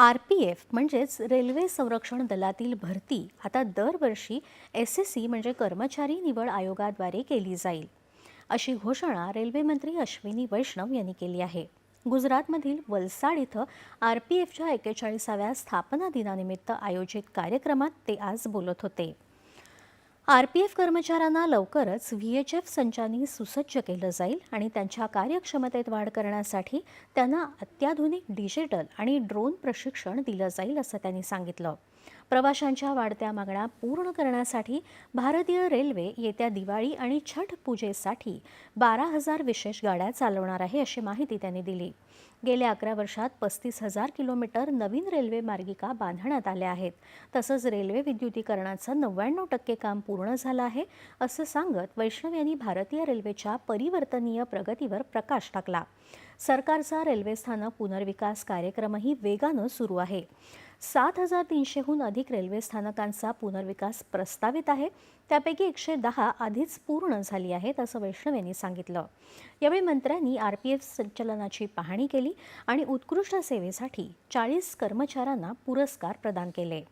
R P F म्हणजेच railway संरक्षण दलातील भरती आता दरवर्षी एस एस सी म्हणजे कर्मचारी निवड आयोगाद्वारे केली जाईल. अशी घोषणा रेल्वेमंत्री अश्विनी वैष्णव यांनी केली आहे. गुजरातमधील वलसाड इथं आर पी एफच्या एकेचाळीसाव्या स्थापना दिनानिमित्त आयोजित कार्यक्रमात ते आज बोलत होते. आर पी एफ कर्मचाऱ्यांना लवकरच व्ही एच एफ संचांनी सुसज्ज केलं जाईल आणि त्यांच्या कार्यक्षमतेत वाढ करण्यासाठी त्यांना अत्याधुनिक डिजिटल आणि ड्रोन प्रशिक्षण दिलं जाईल असं त्यांनी सांगितलं. प्रवाशांच्या वाढत्या मागण्या पूर्ण करण्यासाठी भारतीय रेल्वे येत्या दिवाळी आणि छठ पूजेसाठी बारा हजार विशेष गाड्या चालवणार आहे अशी माहिती त्यांनी दिली. गेल्या अकरा वर्षात पस्तीस हजार किलोमीटर नवीन रेल्वे मार्गिका बांधण्यात आल्या आहेत. तसंच रेल्वे विद्युतीकरणाचं नव्याण्णव टक्के काम पूर्ण झालं आहे असं सांगत वैष्णव यांनी भारतीय रेल्वेच्या परिवर्तनीय प्रगतीवर प्रकाश टाकला. सरकारचा रेल्वे स्थानक पुनर्विकास कार्यक्रमही वेगानं सुरू आहे. सात हजार तीनशेहून अधिक रेल्वे स्थानकांचा पुनर्विकास प्रस्तावित आहे. त्यापैकी एकशे दहा आधीच पूर्ण झाली आहेत असं वैष्णव यांनी सांगितलं. यावेळी मंत्र्यांनी आर पी एफ संचलनाची पाहणी केली आणि उत्कृष्ट सेवेसाठी चाळीस कर्मचाऱ्यांना पुरस्कार प्रदान केले.